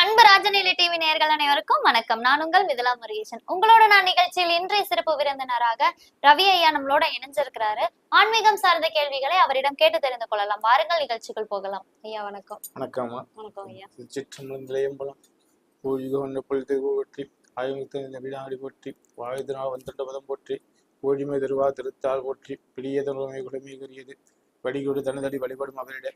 அன்பு ராஜநிலை டிவி நேயர்கள் அனைவருக்கும் வணக்கம். நான் உங்கள் மிதுலா முருகேசன். உங்களோட நான் நிகழ்ச்சியில் இன்றைய சிறப்பு விருந்தினராக ரவி ஐயா நம்மளோட இணைஞ்சிருக்கிறாரு. ஆன்மீகம் சார்ந்த கேள்விகளை அவரிடம் கேட்டு தெரிந்து கொள்ளலாம். வாருங்கள் நிகழ்ச்சிக்குள் போகலாம். ஐயா வணக்கம். வணக்கம்மா வணக்கம் ஐயா. சிற்றம்பலம் பொழுது போற்றி ஆயுமுத்த வினாடி போற்றி வாயுதனா வந்தண்ட பதம் போற்றி கோழிமை தருவா திருத்தாள் போற்றி பிடியதனுமை குடமை குறியது வடிகொடு தனதடி வழிபடும் அவரிட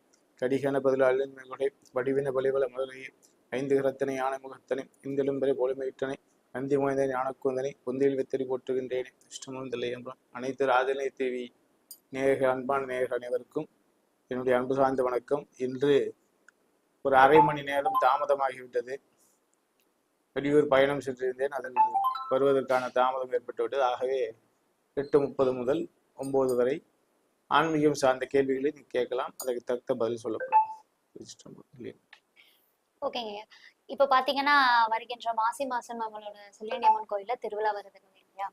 கடிகன பதில் அல்லன்மை கொடை வடிவின பலிபல முதலையே ஐந்து கரத்தனை யானை முகத்தனை இந்தெலும்பரை பொலிமையிட்டனை நந்தி மோய்ந்த ஞானக்குந்தனை பொந்தியில் வித்தறி போற்றுகின்றேனே. இஷ்டமும் என்றான் அனைத்து ராஜனை தேவி நேக அன்பான நேக அனைவருக்கும் என்னுடைய அன்பு சார்ந்த வணக்கம். இன்று ஒரு அரை மணி நேரம் தாமதமாகிவிட்டது. வெளியூர் பயணம் சென்றிருந்தேன். அதன் வருவதற்கான தாமதம் ஏற்பட்டுவிட்டது. ஆகவே எட்டு முப்பது முதல் ஒம்பது வரை ஆன்மீகம் சார்ந்த கேள்விகளை நீ கேட்கலாம். அதற்கு தக்க பதில் சொல்லப்படும். இல்லையா? ஓகேங்க. இப்ப பாத்தீங்கன்னா வருகின்ற மாசி மாசம் நம்மளோட செல்லியம்மன் கோயில்ல திருவிழா வருதுங்க இல்லையா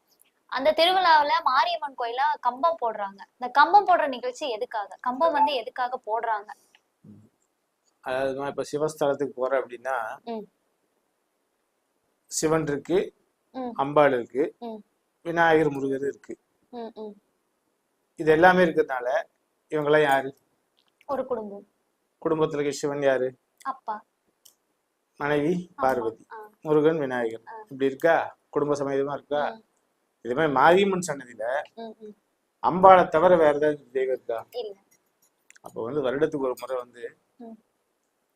அந்த திருவிழாவுல மாரியம்மன் கோயில்ல கம்பம் போடுறாங்க. இந்த கம்பம் போடுற நிகழ்ச்சி எதுக்காக? கம்பம் வந்து எதுக்காக போடுறாங்க? அதாவது இப்ப சிவஸ்தலத்துக்கு போறேன் அப்படின்னா. சிவன் இருக்கு. அம்பாள் இருக்கு. விநாயகர் முருகர் இருக்கு. இது எல்லாமே இருக்கிறதுனால இவங்கெல்லாம் யாரு? ஒரு குடும்பம். குடும்பத்துல இருக்க சிவன் யாரு? அப்பா. மனைவி. பார்வதி முருகன் விநாயகர். இப்படி இருக்கா குடும்ப சமேதமா இருக்கா. இது மாதிரி மாரியம்மன் சன்னதியில. அம்பாளை தவிர வேற ஏதாவது தெய்வம் இருக்கா அப்போ வந்து வருடத்துக்கு ஒரு முறை வந்து.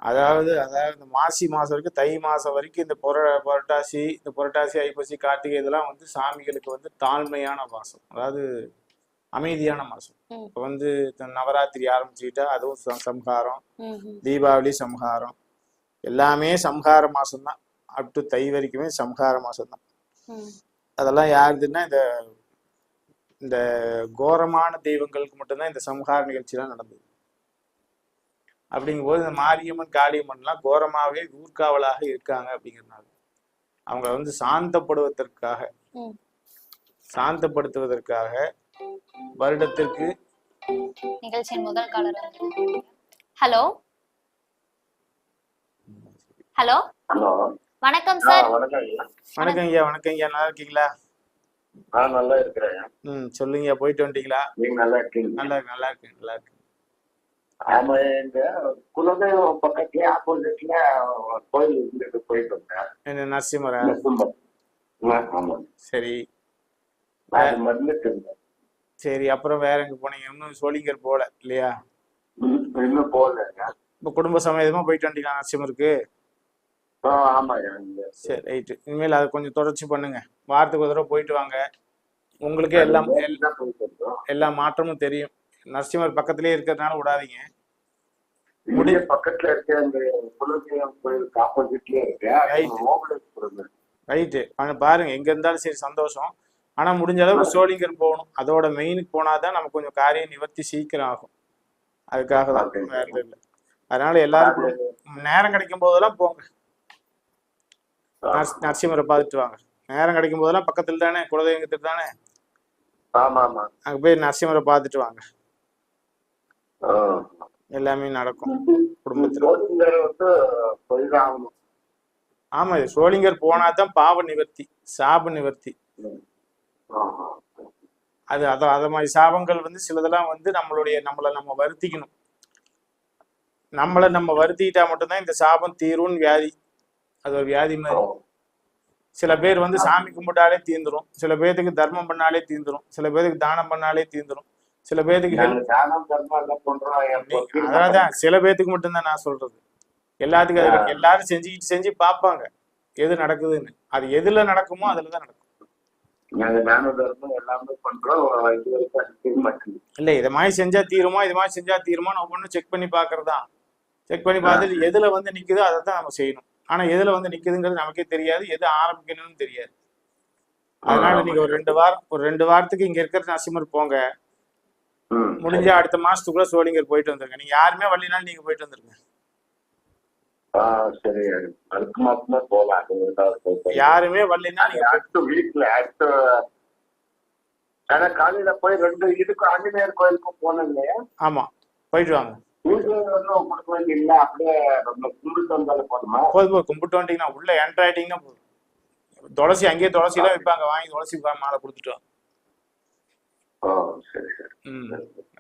அதாவது அதாவது இந்த மாசி மாசம் வரைக்கும் தை மாசம் வரைக்கும் இந்த புர புரட்டாசி இந்த புரட்டாசி ஐப்பசி கார்த்திகை இதெல்லாம் வந்து சாமிகளுக்கு வந்து தாழ்மையான மாசம் அதாவது அமைதியான மாசம். இப்போ வந்து நவராத்திரி ஆரம்பிச்சுக்கிட்டா அதுவும் சம்ஹாரம். தீபாவளி சம்ஹாரம் எல்லாமே சம்ஹார மாசம்தான். அப் டு தை வரைக்குமே சம்ஹார மாசம்தான். அதெல்லாம் யாருதுன்னா இந்த இந்த கோரமான தெய்வங்களுக்கு மட்டும்தான் இந்த சம்ஹார நிகழ்ச்சிலாம் நடந்தது. அப்படிங்கும்போது இந்த மாரியம்மன் காளியம்மன்லாம் கோரமாவே ஊர்காவலாக இருக்காங்க அப்படிங்கிறதுனால. அவங்க வந்து சாந்தப்படுவதற்காக. சாந்தப்படுத்துவதற்காக வருடத்திற்கு நிகழ்ச்சியின் முதல் காலர் ஹலோ? ஹலோ. வணக்கம் சார். வணக்கம் ஐயா. வணக்கம் ஐயா வணக்கம் ஐயா. நல்லா இருக்கீங்களா? நல்லா இருக்கிறேன் ம் சொல்லுங்க போயிட்டு வந்துட்டீங்களா நீங்க நல்லா இருக்கீங்க நல்லா இருக்கு நல்லா இருக்கு நல்லா இருக்கு ஆமா எங்க குலதெய்வம் பக்கத்துல ஆப்போசிட்ல கோயில் இருந்துட்டு போயிட்டு வந்தேன். என்ன நரசிம்மரா? ஆமா. சரி. சரி அப்புறம் வேற எங்க போனீங்க? இன்னும் சோளிங்கர் போல இல்லையா? இன்னும் போகலைங்க இப்போ குடும்ப சமேதமா போயிட்டு வந்துட்டீங்களா நரசிம்மருக்கு? சரி ரைட்டு இனிமேல் அதை கொஞ்சம் தொடர்ச்சி பண்ணுங்க. வாரத்துக்கு ஒரு தடவை போயிட்டு வாங்க. உங்களுக்கே எல்லாம் எல்லா மாற்றமும் தெரியும். நரசிம்மர் பக்கத்திலே இருக்கிறதுனால விடாதீங்க. இங்கே பக்கத்துல இருக்க அந்த குலதெய்வம் கோயிலுக்கு ஆப்போசிட்லயே. இருக்கு ரைட்டு பாருங்க எங்க இருந்தாலும் சரி சந்தோஷம். ஆனா முடிஞ்ச அளவுக்கு சோளிங்கர் போகணும். அதோட மெயினுக்கு போனாதான் நமக்கு கொஞ்சம் காரியம் நிவர்த்தி சீக்கிரம் ஆகும். அதுக்காக தான். வேற இல்ல. அதனால எல்லாரும் நேரம் கிடைக்கும் போதெல்லாம் போங்க. நரசிம்மரை பார்த்துட்டு வாங்க. நேரம் கிடைக்கும் போதெல்லாம் பக்கத்துல தானே குலதெய்வத்தில் தானே? ஆமா ஆமா. அங்க போய் நரசிம்மரை பார்த்துட்டு வாங்க. எல்லாமே நடக்கும் குடும்பத்துல. ஆமா இது சோளிங்கர் போனா தான் பாவ நிவர்த்தி சாப நிவர்த்தி. அது அத அத மாதிரி சாபங்கள் வந்து சிலதெல்லாம் வந்து நம்மளுடைய நம்மளை நம்ம வருத்திக்கணும். நம்மளை நம்ம வருத்திக்கிட்டா மட்டும்தான் இந்த சாபம் தீரும்னு வியாதி அது ஒரு வியாதி மாதிரி. சில பேர் வந்து சாமி கும்பிட்டாலே தீந்துரும். சில பேர்த்துக்கு தர்மம் பண்ணாலே தீந்துரும். சில பேருக்கு தானம் பண்ணாலே தீந்துரும். சில பேர்த்துக்கு அதான் சில பேர்த்துக்கு மட்டும்தான் நான் சொல்றது. எல்லாத்துக்கும் அது. எல்லாரும் செஞ்சுக்கிட்டு செஞ்சு பார்ப்பாங்க. எது நடக்குதுன்னு. அது எதுல நடக்குமோ அதுல தான் நடக்கும் இல்ல இதை மாதிரி செஞ்சா தீருமா? இது மாதிரி செஞ்சா தீருமா ஒவ்வொன்றும் செக் பண்ணி பார்க்கறதுதான் செக் பண்ணி பார்த்துட்டு எதுல வந்து நிக்குதோ அதை தான் நம்ம செய்யணும். ஆனா எதுல வந்து நிக்குதுங்கிறது நமக்கே தெரியாது. எது ஆரம்பிக்கணும்னு தெரியாது. அதனால நீங்க ஒரு ரெண்டு வாரம் ஒரு ரெண்டு வாரத்துக்கு இங்க இருக்கிற நரசிம்மர் போங்க. முடிஞ்சா அடுத்த மாசத்துக்குள்ள சோழிங்கர் போயிட்டு வந்துருங்க. நீங்க யாருமே வரலினாலும் நீங்க போயிட்டு வந்துருங்க. யாருமே வரலினா அது நீங்க போய்- அடுத்த ஆனா காலையில போய் ரெண்டு இதுக்கும் ஆஞ்சநேயர் கோயிலுக்கும் போனோம் இல்லையா? ஆமா. போயிட்டு வாங்க. போதுமா? கும்பிட்டு வந்துட்டீங்கன்னா உள்ள என்ட்ரு ஆயிட்டீங்கன்னா போதும். துளசி அங்கேயே துளசி எல்லாம் வைப்பாங்க வாங்கி துளசி மாலை கொடுத்துட்டோம்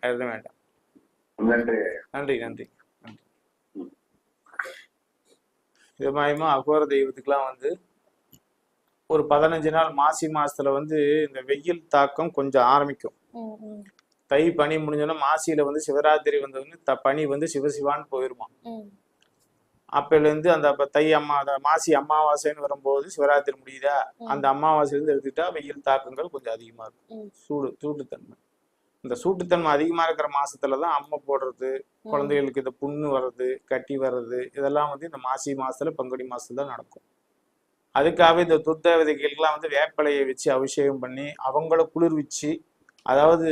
எதுவும் வேண்டாம். நன்றி. நன்றி நன்றி. நன்றி. இது மாதிரிமா அகோர தெய்வத்துக்குலாம் வந்து ஒரு பதினஞ்சு நாள் மாசி மாசத்துல வந்து இந்த வெயில் தாக்கம் கொஞ்சம் ஆரம்பிக்கும். தை பனி முடிஞ்சோன்னா மாசியில வந்து சிவராத்திரி வந்ததுன்னு த பனி வந்து சிவசிவான்னு போயிருமா ம், அப்பையிலேருந்து அந்த தை அம்மா அந்த மாசி அமாவாசைன்னு வரும்போது சிவராத்திரி முடியுதா? அந்த அமாவாசையிலேருந்து எடுத்துக்கிட்டா வெயில் தாக்கங்கள் கொஞ்சம் அதிகமா இருக்கும். சூடு சூட்டுத்தன்மை. இந்த சூட்டுத்தன்மை அதிகமா இருக்கிற மாசத்துல தான் அம்மை போடுறது குழந்தைகளுக்கு இந்த புண்ணு வர்றது கட்டி வர்றது இதெல்லாம் வந்து இந்த மாசி மாசத்துல பங்குனி மாசத்துல தான் நடக்கும். அதுக்காகவே இந்த துர்தேவதைகளுக்கெல்லாம் வந்து வேப்பிலையை வச்சு அபிஷேகம் பண்ணி அவங்கள குளிர்விச்சு அதாவது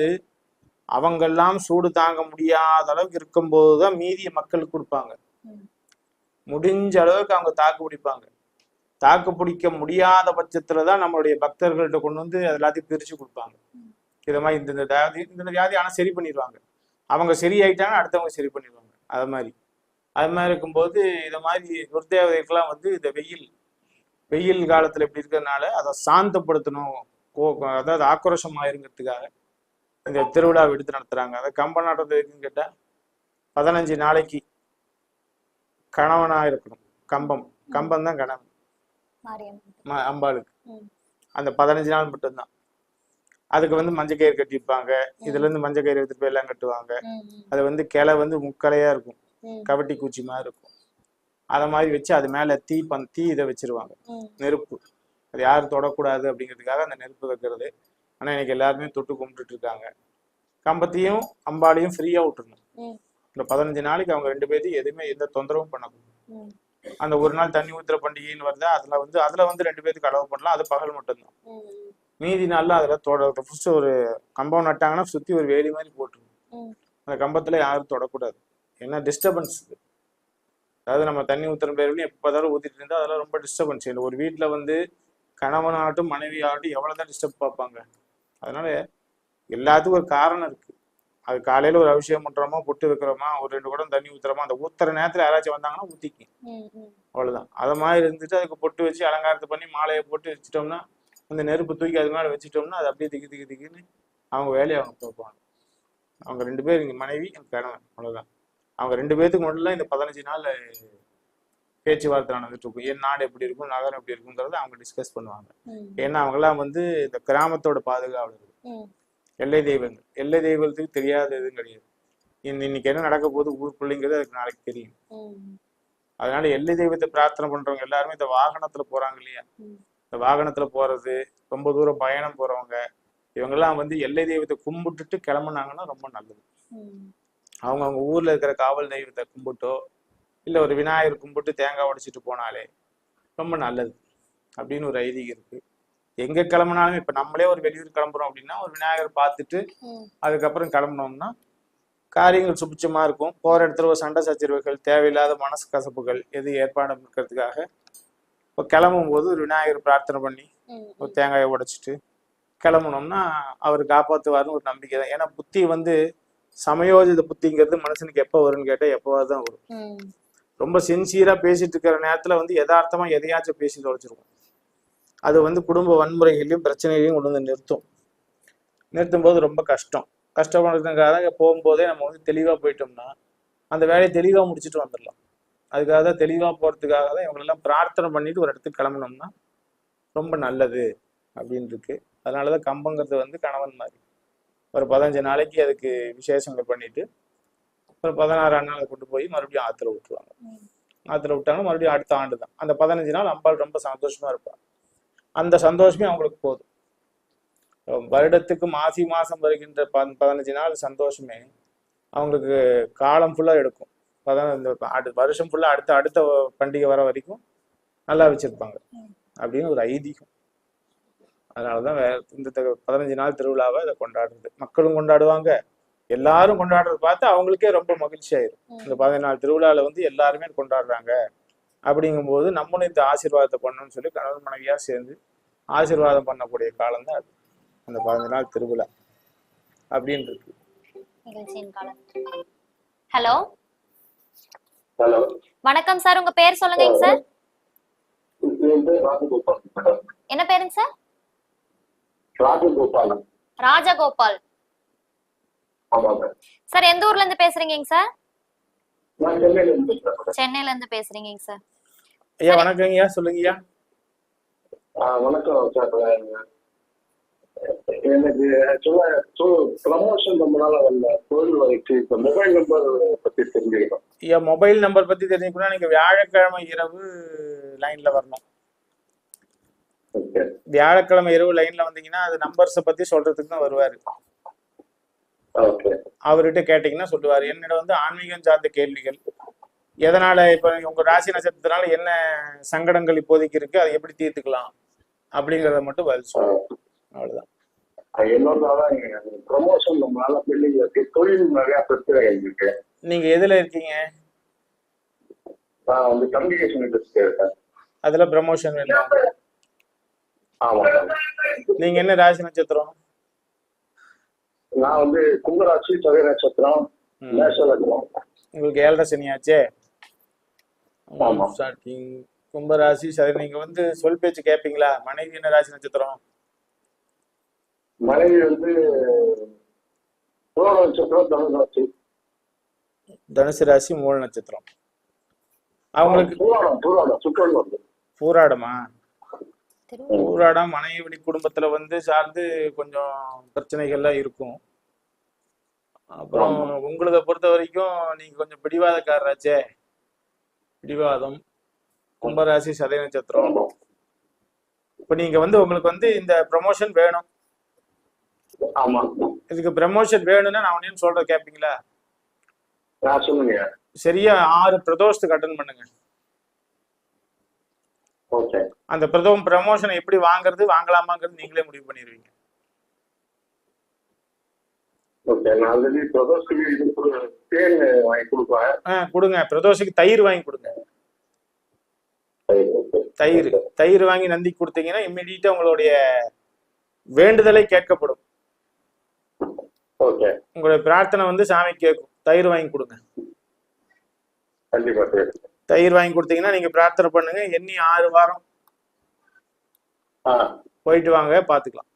அவங்கெல்லாம் சூடு தாங்க முடியாத அளவுக்கு இருக்கும்போது தான் மீதிய மக்களுக்கு கொடுப்பாங்க. முடிஞ்ச அளவுக்கு அவங்க தாக்கு பிடிப்பாங்க. தாக்கு பிடிக்க முடியாத பட்சத்துல தான் நம்மளுடைய பக்தர்கள்ட்ட கொண்டு வந்து எல்லாத்தையும் பிரிச்சு கொடுப்பாங்க. இதை மாதிரி இந்த இந்த வியாதி இந்த வியாதி ஆனால் சரி பண்ணிடுவாங்க. அவங்க சரியாயிட்டாங்கன்னா அடுத்தவங்க சரி பண்ணிடுவாங்க. அது மாதிரி. அது மாதிரி இருக்கும்போது இதை மாதிரி துர்தேவதைக்கெல்லாம் வந்து இந்த வெயில் வெயில் காலத்துல இப்படி இருக்கிறதுனால அதை சாந்தப்படுத்தணும். கோ- அதாவது ஆக்ரோஷம் ஆயிருங்கிறதுக்காக இந்த திருவிழா எடுத்து நடத்துறாங்க. அதை கம்ப நாட்டது எதுக்குன்னு கேட்டா பதினஞ்சு நாளைக்கு கணவனா இருக்கணும். கம்பம். கம்பம் தான் கணவன் அம்பாளுக்கு. அந்த பதினஞ்சு நாள் மட்டும்தான். அதுக்கு வந்து மஞ்சள் கயிறு கட்டியிருப்பாங்க. இதுல இருந்து மஞ்சள் கயிறு எடுத்துட்டு போய் எல்லாம் கட்டுவாங்க. அது வந்து கிளை வந்து முக்கலையா இருக்கும். கவட்டி பூச்சி மாதிரி இருக்கும். அதை மாதிரி வச்சு அது மேல தீ பந் தீ இதை வச்சிருவாங்க. நெருப்பு. அது யாரும் தொடக்கூடாது அப்படிங்கிறதுக்காக அந்த நெருப்பு வைக்கிறது. ஆனா இன்னைக்கு எல்லாருமே தொட்டு கும்பிட்டுட்டு இருக்காங்க. கம்பத்தையும் அம்பாலையும் ஃப்ரீயா விட்டுறணும். ம், இந்த பதினஞ்சு நாளைக்கு அவங்க ரெண்டு பேர்த்தையும் எதுவுமே எந்த தொந்தரவும் பண்ணக்கூடாது அந்த ஒரு நாள் தண்ணி ஊத்துற பண்டிகைன்னு வருதா அதுல வந்து அதுல வந்து ரெண்டு பேருக்கு அளவு பண்ணலாம் அது பகல் மட்டும்தான். மீதி நாள்ல அதுல தொட ஃபர்ஸ்ட் ஒரு கம்பம் நட்டாங்கன்னா சுத்தி ஒரு வேலி மாதிரி போட்டுருணும் அந்த கம்பத்துல யாரும் தொடக்கூடாது. ஏன்னா டிஸ்டர்பன்ஸ் அதாவது நம்ம தண்ணி ஊத்துற பேர் எப்போ பார்த்தாலும் ஊத்திட்டு இருந்தா அதெல்லாம் ரொம்ப டிஸ்டர்பன்ஸ் இல்லை ஒரு வீட்ல வந்து கணவனாகட்டும் மனைவி ஆகட்டும் எவ்வளவுதான் டிஸ்டர்ப் பார்ப்பாங்க. அதனால எல்லாத்துக்கும் ஒரு காரணம் இருக்கு. அது காலையில ஒரு அபிஷேகம் பண்றோமா பொட்டு வைக்கிறோமா ஒரு ரெண்டு குடம் தண்ணி ஊத்துறோமா அந்த ஊத்துற நேரத்துல யாராச்சும் வந்தாங்கன்னா ஊத்திக்கு அவ்வளவுதான். அது மாதிரி இருந்துட்டு அதுக்கு பொட்டு வச்சு அலங்காரத்தை பண்ணி மாலையை போட்டு வச்சுட்டோம்னா அந்த நெருப்பு தூக்கி அது மேல வச்சுட்டோம்னா அது அப்படியே திக்கு திக்கு திக்குன்னு அவங்க வேலையை அவங்க பார்ப்பாங்க அவங்க ரெண்டு பேர் இங்க மனைவி கணவன் அவ்வளவுதான். அவங்க ரெண்டு பேர்த்துக்கு மட்டும் இந்த பதினஞ்சு நாள் பேச்சுவார்த்தை நடந்துட்டு இருக்கும். என் நாடு எப்படி இருக்கும் நகரம் எப்படி இருக்குங்கிறத அவங்க டிஸ்கஸ் பண்ணுவாங்க. ஏன்னா அவங்கெல்லாம் வந்து இந்த கிராமத்தோட பாதுகாவலர்கள். எல்லை தெய்வங்கள். எல்லை தெய்வத்துக்கு தெரியாத எதுவும் கிடையாது. இன்ன- இன்னைக்கு என்ன நடக்க போகுது ஊருக்குள்ளைங்கிறது அதுக்கு நாளைக்கு தெரியும். அதனால எல்லை தெய்வத்தை பிரார்த்தனை பண்றவங்க எல்லாருமே இந்த வாகனத்துல போறாங்க இல்லையா. இந்த வாகனத்துல போறது ரொம்ப தூரம் பயணம் போறவங்க இவங்கெல்லாம் வந்து எல்லை தெய்வத்தை கும்பிட்டுட்டு கிளம்புனாங்கன்னா ரொம்ப நல்லது. அவங்க அவங்க ஊர்ல இருக்கிற காவல் தெய்வத்தை கும்பிட்டோ இல்ல ஒரு விநாயகர் கும்பிட்டு தேங்காய் உடைச்சிட்டு போனாலே ரொம்ப நல்லது அப்படின்னு ஒரு ஐதீகம் இருக்கு. எங்க கிளம்புனாலும் இப்ப நம்மளே ஒரு வெளியூர் கிளம்புறோம் அப்படின்னா ஒரு விநாயகர் பார்த்துட்டு அதுக்கப்புறம் கிளம்புனோம்னா காரியங்கள் சுபிச்சமா இருக்கும். போற இடத்துல ஒரு சண்டை சச்சரவுகள் தேவையில்லாத மனசு கசப்புகள் எது ஏற்பாடு இருக்கிறதுக்காக இப்போ கிளம்பும் போது ஒரு விநாயகர் பிரார்த்தனை பண்ணி ஒரு தேங்காயை உடைச்சிட்டு கிளம்புனோம்னா அவர் காப்பாத்துவாருன்னு ஒரு நம்பிக்கை தான். ஏன்னா புத்தி வந்து சமயோஜித புத்திங்கிறது மனுஷனுக்கு எப்போ வரும்னு கேட்டால் எப்போவாது தான் வரும் ரொம்ப சின்சியராக பேசிட்டு இருக்கிற நேரத்தில் வந்து யதார்த்தமாக எதையாச்சும் பேசி தொலைச்சிருக்கும் அது வந்து குடும்ப வன்முறைகளையும் பிரச்சனைகளையும் கொண்டு வந்து நிறுத்தும். நிறுத்தும் போது ரொம்ப கஷ்டம். கஷ்டப்படுறதுக்காக போகும்போதே நம்ம வந்து தெளிவாக போயிட்டோம்னா அந்த வேலையை தெளிவாக முடிச்சுட்டு வந்துடலாம். அதுக்காக தான் தெளிவாக போகிறதுக்காக தான் இவங்களெல்லாம் பிரார்த்தனை பண்ணிட்டு ஒரு இடத்துக்கு கிளம்புனோம்னா ரொம்ப நல்லது அப்படின்னு இருக்கு. அதனாலதான் கம்பங்கிறது வந்து கணவன் மாதிரி. ஒரு பதினஞ்சு நாளைக்கு அதுக்கு விசேஷங்கள் பண்ணிட்டு ஒரு பதினாறாம் நாள் கொண்டு போய் மறுபடியும் ஆத்துல விட்டுருவாங்க. ஆத்துல விட்டாங்க மறுபடியும் அடுத்த ஆண்டு தான் அந்த பதினஞ்சு நாள் அம்பாள் ரொம்ப சந்தோஷமா இருப்பாங்க அந்த சந்தோஷமே அவங்களுக்கு போதும். வருடத்துக்கு மாசி மாசம் வருகின்ற பதினஞ்சு நாள் சந்தோஷமே அவங்களுக்கு காலம் ஃபுல்லா எடுக்கும். பதின இந்த அடு- வருஷம் ஃபுல்லா அடுத்த அடுத்த பண்டிகை வர வரைக்கும் நல்லா வச்சிருப்பாங்க. அப்படின்னு ஒரு ஐதீகம். அதனாலதான் இந்த பதினஞ்சு நாள் திருவிழாவை இதை கொண்டாடுறது. மக்களும் கொண்டாடுவாங்க. எல்லாரும் கொண்டாடுறது பார்த்து அவங்களுக்கே ரொம்ப மகிழ்ச்சி ஆயிரும் இந்த பதினஞ்சு நாள் திருவிழால வந்து எல்லாருமே கொண்டாடுறாங்க. அப்படிங்கும்போது நம்மளும் இந்த ஆசீர்வாதத்தை பண்ணணும்னு சொல்லி கணவன் மனைவியா சேர்ந்து ஆசீர்வாதம் பண்ணக்கூடிய காலம் தான் அது. அந்த பதினஞ்சு நாள் திருவிழா அப்படின்னு இருக்கு ஹலோ? ஹலோ. வணக்கம் சார் உங்க பேர் சொல்லுங்க சார். ராஜகோபால் என்ன பேருங்க சார்? ராஜகோபால். ஆமாங்க சார் எந்த ஊர்ல இருந்து பேசுறீங்க சார்? சென்னையில இருந்து பேசுறீங்க சார். ஐயா வணக்கங்கய்யா சொல்லுங்கய்யா. ஆ, வணக்கம் சார். எனக்கு ஆக்சுவலா ப்ரமோஷன் நம்மளால வரல. தொழில் வரைக்கு இப்ப மொபைல் நம்பர் பத்தி தெரிஞ்சுக்கணும். ஐயா மொபைல் நம்பர் பத்தி தெரிஞ்சுக்கணும்னா நீங்க வியாழக்கிழமை இரவு லைன்ல வரணும். ஓகே. வியாழக்கிழமை இரவு லைன்ல வந்தீங்கன்னா அது நம்பர்ஸை பத்தி சொல்றதுக்கு தான் வருவாரு. அவர்கிட்ட கேட்டீங்கன்னா சொல்லுவாரு. என்னிடம் வந்து ஆன்மீகம் சார்ந்த கேள்விகள். எதனால இப்ப உங்க ராசி நட்சத்திரத்தினால என்ன சங்கடங்கள் இப்போதைக்கு இருக்கு? அதை எப்படி தீர்த்துக்கலாம்? அப்படிங்கறத மட்டும் பதில் சொல்லுவோம் அவ்வளவுதான். என்னோட நீங்க எதுல இருக்கீங்க? அதுல ப்ரமோஷன் நீங்க என்ன ராசி நட்சத்திரம்? நான் வந்து கும்பராட்சி சதய நட்சத்திரம் உங்களுக்கு ஏழரை சனியாச்சே. ஸ்டார்டிங் கும்பராசி சரி நீங்க வந்து சொல் பேச்சு கேட்பீங்களா மனைவி என்ன ராசி நட்சத்திரம்? மனைவி வந்து நட்சத்திரம் தனுசு ராசி. மூல நட்சத்திரம். அவங்களுக்கு சுற்றுலா வந்து. பூராடமா? திரு பூராடம் மனைவி குடும்பத்துல வந்து சார்ந்து கொஞ்சம் பிரச்சனைகள்லாம் இருக்கும். அப்புறம் உங்களத பொறுத்த வரைக்கும் நீங்க கொஞ்சம் பிடிவாதக்காரராச்சே. பிடிவாதம். கும்பராசி சதய நட்சத்திரம். இப்ப நீங்க வந்து உங்களுக்கு வந்து இந்த ப்ரமோஷன் வேணும். ஆமா. இதுக்கு ப்ரமோஷன் வேணும்னா நான் ஒன்னு சொல்ற சொல்லுங்க. சரியா ஆறு பிரதோஷத்துக்கு அட்டன் பண்ணுங்க. அந்த பிரதோம் ப்ரமோஷனை எப்படி வாங்குறது வாங்கலாமாங்கிறது நீங்களே முடிவு பண்ணிடுவீங்க. கொடுங்க. பிரதோஷத்துக்கு தயிர் வாங்கி கொடுங்க. தயிர் தயிர் வாங்கி நந்தி கொடுத்தீங்கன்னா இம்மிடியா உங்களுடைய வேண்டுதலை கேட்கப்படும். ஓகே உங்களுடைய பிரார்த்தனை வந்து சாமி கேட்கும். தயிர் வாங்கி கொடுங்க. தயிர் வாங்கி கொடுத்தீங்கன்னா நீங்க பிரார்த்தனை பண்ணுங்க. எண்ணி ஆறு வாரம் போயிட்டு வாங்க பாத்துக்கலாம்.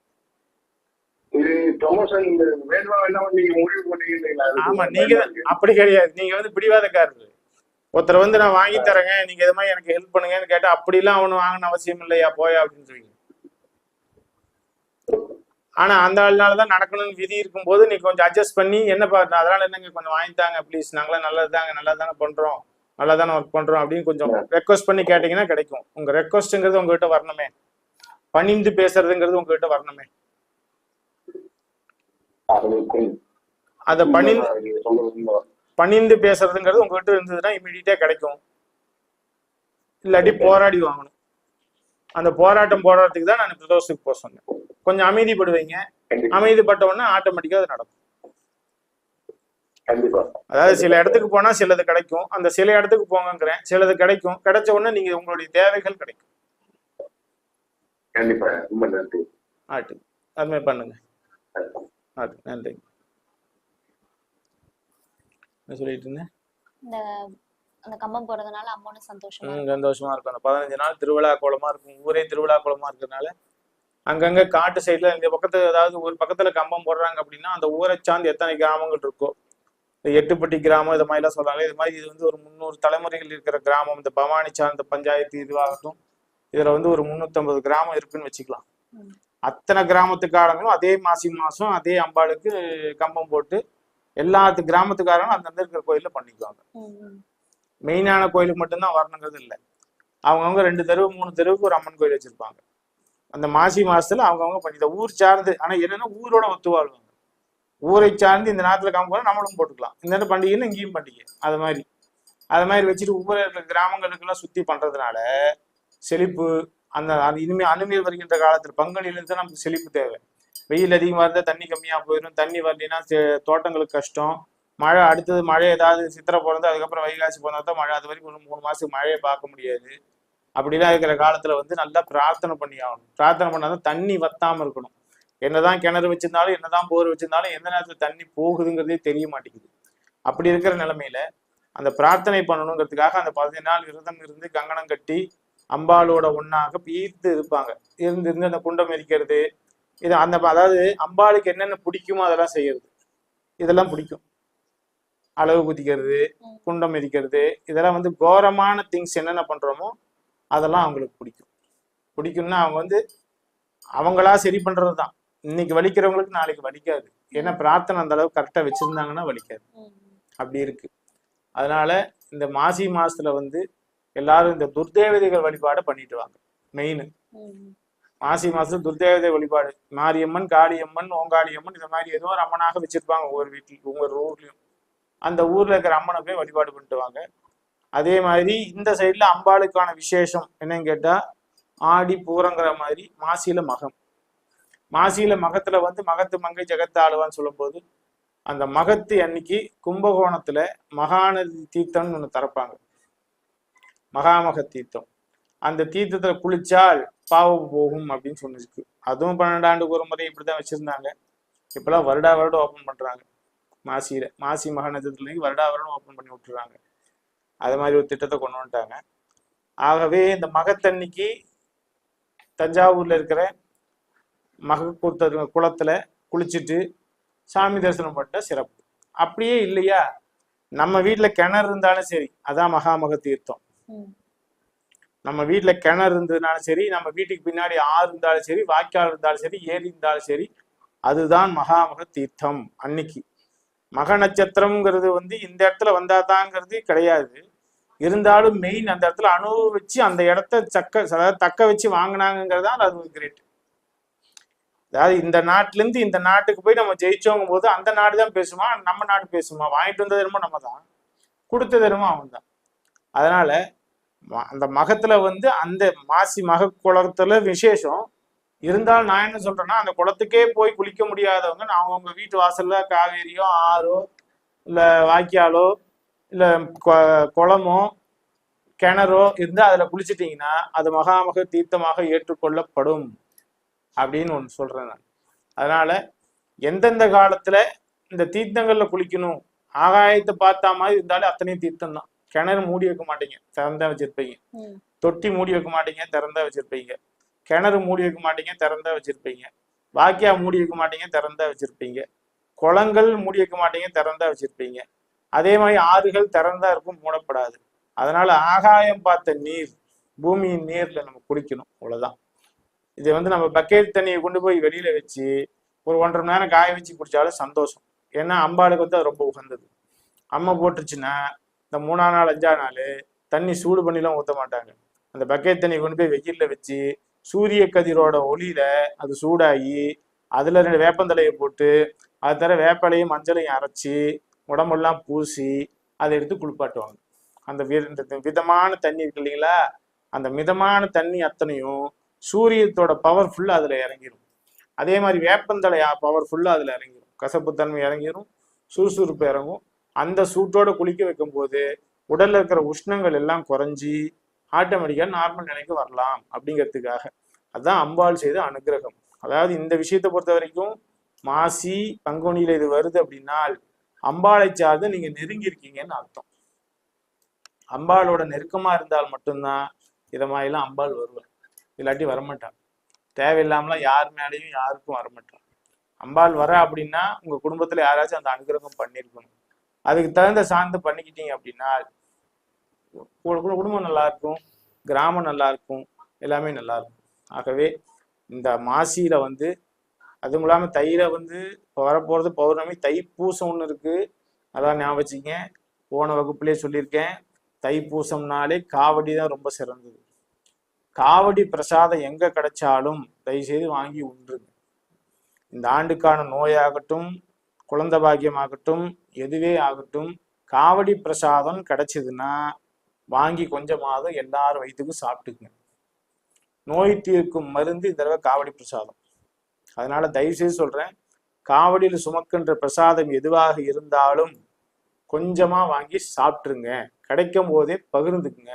ஆமா நீங்க அப்படி கிடையாது. நீங்க வந்து பிடிவாதக்காரர். ஒருத்தர் வந்து நான் வாங்கி தரேங்க நீங்க இது மாதிரி எனக்கு ஹெல்ப் பண்ணுங்கன்னு கேட்டா அப்படிலாம் அவனு வாங்கணும் அவசியம் இல்லையா போயா அப்படின்னு சொல்லுவீங்க. ஆனா அந்த ஆள்னால தான் நடக்கணும்னு விதி இருக்கும்போது நீ கொஞ்சம் அட்ஜஸ்ட் பண்ணி என்னப்பா அதனால என்னங்க கொஞ்சம் வாங்கி தாங்க ப்ளீஸ் நாங்களாம் நல்லது தாங்க நல்லா தானே பண்றோம். நல்லா தானே ஒர்க் பண்றோம் அப்படின்னு கொஞ்சம் ரெக்வஸ்ட் பண்ணி கேட்டீங்கன்னா கிடைக்கும். உங்க ரெக்வஸ்ட்ங்கிறது உங்ககிட்ட வரணுமே. பணிந்து பேசுறதுங்கிறது உங்ககிட்ட வரணுமே. அதை பணி நீங்க சொல்றது உண்மைதான். பணிந்து பேசுறதுங்கிறது உங்ககிட்ட இருந்ததுன்னா இமீடியட்டா கிடைக்கும். இல்லாட்டி போராடி வாங்கணும். அந்த போராட்டம் போராட்டத்துக்கு தான் நான் பிரதோஷத்துக்கு போக சொன்னேன். கொஞ்சம் அமைதிப்படுவீங்க. அமைதிப்பட்ட உடனே ஆட்டோமேட்டிக்கா அது நடக்கும். அதாவது சில இடத்துக்கு போனா சிலது கிடைக்கும். அந்த சில இடத்துக்கு போங்கங்கிறேன். சிலது கிடைக்கும். கிடைச்ச உடனே நீங்க உங்களுடைய தேவைகள் கிடைக்கும். கண்டிப்பா. ரொம்ப நன்றி. ஆட்டு. அது மாதிரி பண்ணுங்க. ஆட்டு. நன்றி. என்ன சொல்லிட்டு இருந்தேன் அந்த கம்பம் போறதுனால அம்மனும் சந்தோஷமா சந்தோஷமா இருக்கும். அந்த பதினஞ்சு நாள் திருவிழா கோலமா இருக்கும். ஊரே திருவிழா கோலமா இருக்கிறதுனால அங்கங்க காட்டு சைடுல இந்த பக்கத்து அதாவது ஒரு பக்கத்துல கம்பம் போடுறாங்க அப்படின்னா அந்த ஊரை சார்ந்து எத்தனை கிராமங்கள் இருக்கோ இந்த எட்டுப்பட்டி கிராமம் இது மாதிரிலாம் சொல்றாங்க. இது மாதிரி இது வந்து ஒரு முந்நூறு தலைமுறைகள் இருக்கிற கிராமம். இந்த பவானி சார்ந்த பஞ்சாயத்து இதுவாகட்டும் இதுல வந்து ஒரு முந்நூற்றம்பது கிராமம் இருக்குன்னு வச்சுக்கலாம். அத்தனை கிராமத்துக்காரங்களும் அதே மாசி மாசம் அதே அம்பாளுக்கு கம்பம் போட்டு எல்லாத்து கிராமத்துக்காரங்களும் அந்தந்த இருக்கிற கோயில்ல பண்ணிக்குவாங்க. மெயினான கோயிலுக்கு மட்டும்தான் வரணுங்கிறது இல்லை. அவங்கவுங்க ரெண்டு தெருவு மூணு தெருவுக்கு ஒரு அம்மன் கோயில் வச்சிருப்பாங்க. அந்த மாசி மாசத்துல அவங்கவுங்க பண்ணி ஊர் சார்ந்து ஆனா என்னன்னா ஊரோட ஒத்து வாழ்வாங்க ஊரை சார்ந்து இந்த நேரத்தில் காமிப்போம் நம்மளும் போட்டுக்கலாம். இந்த நேரம் பண்டிகைன்னு இங்கேயும் பண்டிகை. அது மாதிரி. அது மாதிரி வச்சுட்டு ஊரில் இருக்கிற கிராமங்களுக்கெல்லாம் சுத்தி பண்றதுனால செழிப்பு அந்த அது இனிமே அனுமதி வருகின்ற காலத்தில் பங்குனியிலிருந்து நமக்கு செழிப்பு தேவை. வெயில் அதிகமாக இருந்தால் தண்ணி கம்மியாக போயிடும் தண்ணி வரலைன்னா தோட்டங்களுக்கு கஷ்டம். மழை அடுத்தது மழை ஏதாவது சித்திரை பிறந்து அதுக்கப்புறம் வைகாசி பிறந்தா தான் மழை. அது வரைக்கும் ஒரு மூணு மாதத்துக்கு மழையை பார்க்க முடியாது. அப்படிலாம் இருக்கிற காலத்தில் வந்து நல்லா பிரார்த்தனை பண்ணி ஆகணும். பிரார்த்தனை பண்ணாதான் தண்ணி வத்தாமல் இருக்கணும். என்னதான் கிணறு வச்சிருந்தாலும் என்னதான் போர் வச்சிருந்தாலும் எந்த நேரத்துல தண்ணி போகுதுங்கிறதே தெரிய மாட்டேங்குது. அப்படி இருக்கிற நிலைமையில அந்த பிரார்த்தனை பண்ணணுங்கிறதுக்காக அந்த பதினஞ்சு நாள் விரதம் இருந்து கங்கணம் கட்டி அம்பாளோட ஒண்ணாக ஈர்த்து இருப்பாங்க. இருந்து இருந்து அந்த குண்டம் எரிக்கிறது இது அந்த அதாவது அம்பாளுக்கு என்னென்ன பிடிக்குமோ அதெல்லாம் செய்யறது. இதெல்லாம் பிடிக்கும். அளவு குதிக்கிறது. குண்டம் எரிக்கிறது இதெல்லாம் வந்து கோரமான திங்ஸ் என்னென்ன பண்றோமோ அதெல்லாம் அவங்களுக்கு பிடிக்கும். பிடிக்கும்னா அவங்க வந்து அவங்களா சரி பண்றது தான் இன்னைக்கு வலிக்கிறவங்களுக்கு நாளைக்கு வலிக்காது. ஏன்னா பிரார்த்தனை அந்த அளவுக்கு கரெக்டா வச்சிருந்தாங்கன்னா வலிக்காது. அப்படி இருக்கு. அதனால இந்த மாசி மாசத்துல வந்து எல்லாரும் இந்த துர்தேவதைகள் வழிபாடை பண்ணிட்டு வாங்க. மெயின். மாசி மாசம் துர்தேவதை வழிபாடு. மாரியம்மன் காளியம்மன் ஓங்காளியம்மன் இந்த மாதிரி ஏதோ ஒரு அம்மனாக வச்சிருப்பாங்க ஒவ்வொரு வீட்லயும் ஒவ்வொரு ஊர்லயும். அந்த ஊர்ல இருக்கிற அம்மனை போய் வழிபாடு பண்ணிட்டு வாங்க. அதே மாதிரி இந்த சைடுல அம்பாளுக்கான விசேஷம் என்னன்னு கேட்டா ஆடி பூரங்கிற மாதிரி மாசியில மகம். மாசியில மகத்துல வந்து மகத்து மங்கை ஜெகத்து ஆளுவான்னு சொல்லும்போது அந்த மகத்து அன்னைக்கு கும்பகோணத்துல மகாநதி தீர்த்தம்னு ஒண்ணு திறப்பாங்க. மகாமக தீர்த்தம். அந்த தீர்த்தத்துல குளிச்சால் பாவம் போகும் அப்படின்னு சொன்னிருக்கு. அதுவும் பன்னெண்டு ஆண்டுக்கு ஒரு முறை இப்படிதான் வச்சிருந்தாங்க. இப்பெல்லாம் வருடா வருடம் ஓப்பன் பண்றாங்க. மாசியில மாசி மகாநதத்துல வருடா வருடம் ஓப்பன் பண்ணி விட்டுறாங்க. அது மாதிரி ஒரு திட்டத்தை கொண்டு வந்துட்டாங்க. ஆகவே இந்த மகத்தன்னைக்கு தஞ்சாவூர்ல இருக்கிற மக கூத்த குளத்துல குளிச்சுட்டு சாமி தரிசனம் பண்ணிட்டா சிறப்பு. அப்படியே இல்லையா? நம்ம வீட்டுல கிணறு இருந்தாலும் சரி அதான் மகாமக தீர்த்தம். நம்ம வீட்டுல கிணறு இருந்ததுனாலும் சரி நம்ம வீட்டுக்கு பின்னாடி ஆறு இருந்தாலும் சரி வாய்க்கால் இருந்தாலும் சரி ஏரி இருந்தாலும் சரி அதுதான் மகாமக தீர்த்தம் அன்னைக்கு. மக நட்சத்திரம்ங்கிறது வந்து இந்த இடத்துல வந்தாதாங்கிறது கிடையாது. இருந்தாலும் மெயின் அந்த இடத்துல அனுபவிச்சு அந்த இடத்த சக்க அதாவது தக்க வச்சு வாங்கினாங்கிறது தான் அது கிரேட் அதாவது இந்த நாட்டிலேருந்து இந்த நாட்டுக்கு போய் நம்ம ஜெயிச்சோங்கும் போது அந்த நாடு தான் பேசுமா நம்ம நாடு பேசுமா? வாங்கிட்டு வந்தது என்னமோ நம்ம தான் கொடுத்தது என்னமோ அவன் தான் அதனால் ம- அந்த மகத்தில் வந்து அந்த மாசி மக குளத்துல விசேஷம். இருந்தாலும் நான் என்ன சொல்கிறேன்னா அந்த குளத்துக்கே போய் குளிக்க முடியாதவங்க நான் அவங்க வீட்டு வாசலில் காவேரியோ ஆறோ இல்லை வாய்க்காலோ இல்லை கொ- குளமோ கிணறோ இருந்தால் அதில் குளிச்சிட்டிங்கன்னா அது மகாமக தீர்த்தமாக ஏற்றுக்கொள்ளப்படும். அப்படின்னு ஒன்று சொல்றேன் நான். அதனால எந்தெந்த காலத்துல இந்த தீர்த்தங்கள்ல குளிக்கணும்? ஆகாயத்தை பார்த்தா மாதிரி இருந்தாலே அத்தனையும் தீர்த்தம் தான் கிணறு மூடி வைக்க மாட்டீங்க திறந்தா வச்சிருப்பீங்க. தொட்டி மூடி வைக்க மாட்டீங்க திறந்தா வச்சிருப்பீங்க. கிணறு மூடி வைக்க மாட்டீங்க திறந்தா வச்சிருப்பீங்க. வாக்கியா மூடி வைக்க மாட்டீங்க திறந்தா வச்சிருப்பீங்க. குளங்கள் மூடி வைக்க மாட்டீங்க திறந்தா வச்சிருப்பீங்க. அதே மாதிரி ஆறுகள் திறந்தா இருக்கும் மூடப்படாது. அதனால ஆகாயம் பார்த்த நீர் பூமியின் நீர்ல நம்ம குடிக்கணும் அவ்வளவுதான். இது வந்து நம்ம பக்கெட் தண்ணியை கொண்டு போய் வெளியில வச்சு ஒரு ஒன்றரை மணி நேரம் காய வச்சு குடிச்சாலும் சந்தோஷம். ஏன்னா அம்பாளுக்கு வந்து அது ரொம்ப உகந்தது. அம்மை போட்டுருச்சுன்னா இந்த மூணா நாள் அஞ்சா நாள் தண்ணி சூடு பண்ணிலாம் ஊற்ற மாட்டாங்க. அந்த பக்கெட் தண்ணி கொண்டு போய் வெயில்ல வச்சு சூரிய கதிரோட ஒளியில அது சூடாகி அதுல ரெண்டு வேப்பந்தலையை போட்டு அது தர வேப்பலையும் மஞ்சளையும் அரைச்சி உடம்பெல்லாம் பூசி அதை எடுத்து குளிப்பாட்டுவாங்க. அந்த வி- விதமான தண்ணி இருக்கு இல்லைங்களா? அந்த மிதமான தண்ணி அத்தனையும் சூரியத்தோட பவர் ஃபுல்லா அதுல இறங்கிரும். அதே மாதிரி வேப்பந்தலை பவர் ஃபுல்லா அதுல இறங்கிடும் கசப்புத்தன்மை இறங்கிரும் சுறுசுறுப்பு இறங்கும். அந்த சூட்டோட குளிக்க வைக்கும் போது உடல்ல இருக்கிற உஷ்ணங்கள் எல்லாம் குறைஞ்சி ஆட்டோமேட்டிக்கா நார்மல் நிலைக்கு வரலாம் அப்படிங்கிறதுக்காக. அதுதான் அம்பாள் செய்த அனுகிரகம். அதாவது இந்த விஷயத்தை பொறுத்த வரைக்கும் மாசி பங்குனியில இது வருது அப்படின்னால் அம்பாளை சார்ந்து நீங்க நெருங்கி இருக்கீங்கன்னு அர்த்தம். அம்பாளோட நெருக்கமா இருந்தால் மட்டும்தான் இத மாதிரிலாம் அம்பாள் வருவார் இல்லாட்டி வரமாட்டான். தேவையில்லாமலாம் யார் மேலேயும் யாருக்கும் வரமாட்டான். அம்பாள் வர அப்படின்னா உங்க குடும்பத்துல யாராச்சும் அந்த அனுகிரகம் பண்ணியிருக்கணும் அதுக்கு தகுந்த சார்ந்து பண்ணிக்கிட்டீங்க அப்படின்னா குடும்பம் நல்லா இருக்கும் கிராமம் நல்லா இருக்கும் எல்லாமே நல்லா இருக்கும் ஆகவே இந்த மாசியில வந்து அதுவும் இல்லாமல் தையில வந்து இப்போ வரப்போறது பௌர்ணமி தைப்பூசம் ஒன்று இருக்கு. அதான் ஞாபகம் போன வகுப்புலேயே சொல்லியிருக்கேன். தைப்பூசம்னாலே காவடி தான் ரொம்ப சிறந்தது. காவடி பிரசாதம் எங்க கிடைச்சாலும் தயவுசெய்து வாங்கி உண்டுங்க இந்த ஆண்டுக்கான நோயாகட்டும் குழந்தை பாக்கியமாகட்டும் எதுவே ஆகட்டும் காவடி பிரசாதம் கிடைச்சதுன்னா வாங்கி கொஞ்சமாவது எல்லாரும் வயிற்றுக்கும் சாப்பிட்டுக்குங்க. நோய் தீர்க்கும் மருந்து இந்த தடவை காவடி பிரசாதம். அதனால தயவுசெய்து சொல்றேன் காவடியில் சுமக்கின்ற பிரசாதம் எதுவாக இருந்தாலும் கொஞ்சமா வாங்கி சாப்பிட்டுருங்க. கிடைக்கும் போதே பகிர்ந்துக்குங்க.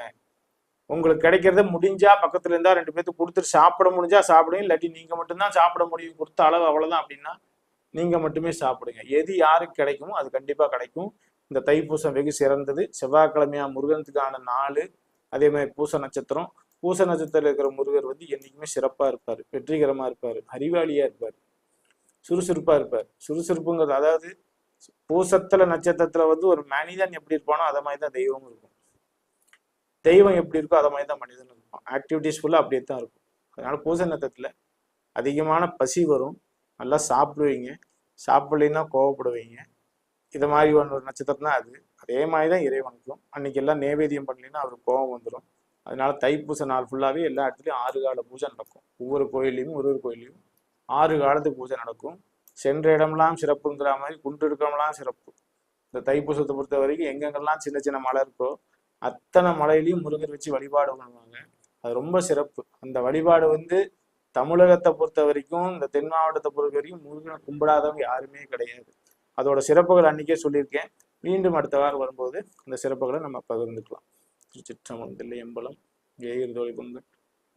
உங்களுக்கு கிடைக்கிறத முடிஞ்சா பக்கத்துல இருந்தா ரெண்டு பேர்த்துக்கு கொடுத்துட்டு சாப்பிட முடிஞ்சா சாப்பிடுங்க. இல்லாட்டி நீங்க மட்டும்தான் சாப்பிட முடியும். கொடுத்த அளவு அவ்வளவுதான் அப்படின்னா நீங்க மட்டுமே சாப்பிடுங்க. எது யாருக்கு கிடைக்குமோ அது கண்டிப்பா கிடைக்கும். இந்த தைப்பூசம் வெகு சிறந்தது. செவ்வாய்க்கிழமையா முருகனுக்கான நாள். அதே மாதிரி பூச நட்சத்திரம். பூச நட்சத்திரத்தில் இருக்கிற முருகர் வந்து என்றைக்குமே சிறப்பா இருப்பார். வெற்றிகரமா இருப்பார். அறிவாளியா இருப்பார். சுறுசுறுப்பா இருப்பார். சுறுசுறுப்புங்கிறது அதாவது பூசத்துல நட்சத்திரத்துல வந்து ஒரு மனிதன் எப்படி இருப்பானோ அதை மாதிரி தான் தெய்வம் இருக்கும். தெய்வம் எப்படி இருக்கோ அதை மாதிரி தான் மனிதன் இருக்கும் ஆக்டிவிட்டிஸ் ஃபுல்லாக அப்படியே தான் இருக்கும். அதனால பூச நட்சத்திரத்துல அதிகமான பசி வரும். நல்லா சாப்பிடுவீங்க. சாப்பிடலைன்னா கோவப்படுவீங்க. இது மாதிரி ஒன்று ஒரு நட்சத்திரம் தான் அது. அதே மாதிரி தான் இறைவனுக்கும். அன்னைக்கு எல்லாம் நேவேத்தியம் பண்ணலைன்னா அவருக்கு கோபம் வந்துடும் அதனால தைப்பூச நாள் ஃபுல்லாகவே எல்லா இடத்துலையும் ஆறு கால பூஜை நடக்கும். ஒவ்வொரு கோயிலையும் ஒரு ஒரு கோயில்லையும் ஆறு காலத்துக்கு பூஜை நடக்கும். சென்ற இடம்லாம் சிறப்புங்கிற மாதிரி குன்று இருக்கமெல்லாம் சிறப்பு. இந்த தைப்பூசத்தை பொறுத்த வரைக்கும் எங்கெங்கெல்லாம் சின்ன சின்ன மலை இருக்கோ அத்தனை மலையிலையும் முருகர் வச்சு வழிபாடு பண்ணுவாங்க. அது ரொம்ப சிறப்பு. அந்த வழிபாடு வந்து தமிழகத்தை பொறுத்த வரைக்கும் இந்த தென் மாவட்டத்தை பொறுத்த வரைக்கும் முருகனை கும்பிடாதவங்க யாருமே கிடையாது. அதோட சிறப்புகள் அன்னைக்கே சொல்லியிருக்கேன். மீண்டும் அடுத்த வாரம் வரும்போது அந்த சிறப்புகளை நம்ம பகிர்ந்துக்கலாம். திருச்சிற்றம்பலம் எம்பலம் ஏயிர் தோழி பொங்கல்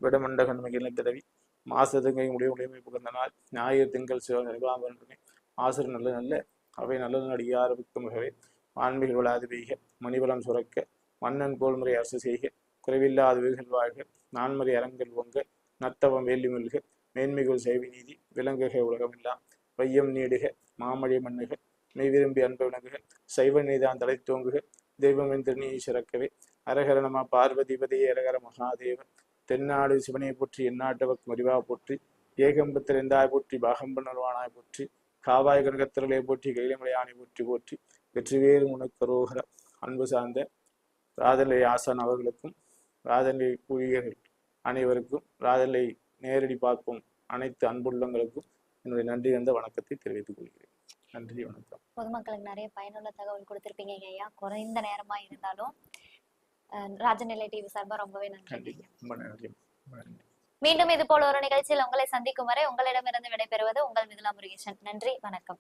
விடமண்டகன் மிகில தடவி மாசத்துங்கை உடைய உடைமை புகழ்ந்த நாள் ஞாயிறு திங்கள் சிவன் நிர்வாகம் ஆசிரியர் நல்ல நல்ல அவை நல்ல நடிகார மிகவே ஆன்மீக விழாது பெய்க மணிபலம் சுரக்க மன்னன் கோல்முறை அரசு செய்க. குறைவில்லாத வீடுகள் வாழ்க. நான்மறை அரங்கல் ஒங்க நத்தவம் வேலி மல்க. மேன்மைகள் செய்வி நீதி. விலங்குக உலகமெல்லாம். வையம் நீடுக. மாமழை மண்ணுக. மெய் விரும்பி அன்பு விளங்குக சைவ நீதான் தலை தோங்குக. தெய்வம் திருநீ சிறக்கவே. அரகர பார்வதிபதியே அரகர மகாதேவன் தென்னாடு சிவனை போற்றி எந்நாட்டவக்கு மறிவா போற்றி. ஏகம்பத்திருந்தாய் போற்றி பாகம்பனர்வானாய் போற்றி. காவாய் கனகத்திரளை போற்றி. கைலமலையானை போற்றி போற்றி. வெற்றிவேறு முனக்கரோகர அன்பு சார்ந்த ராதலை ஆசான் அவர்களுக்கும் ராதலை ஊழியர்கள் அனைவருக்கும் ராதலை நேரடி பார்ப்போம் அனைத்து அன்புள்ளங்களுக்கும் என்னுடைய நன்றி வந்த வணக்கத்தை தெரிவித்துக் கொள்கிறேன். நன்றி வணக்கம். பொதுமக்களுக்கு நிறைய பயனுள்ள தகவல் கொடுத்திருப்பீங்க ஐயா. குறைந்த நேரமா இருந்தாலும் ராஜநிலை டிவி சார்பா ரொம்பவே நன்றி நன்றி ரொம்ப நன்றி. ரொம்ப நன்றி. மீண்டும் இது போல ஒரு நிகழ்ச்சியில் உங்களை சந்திக்கும் வரை உங்களிடமிருந்து விடைபெறுவது உங்கள் மிதுலா முருகேசன். நன்றி வணக்கம்.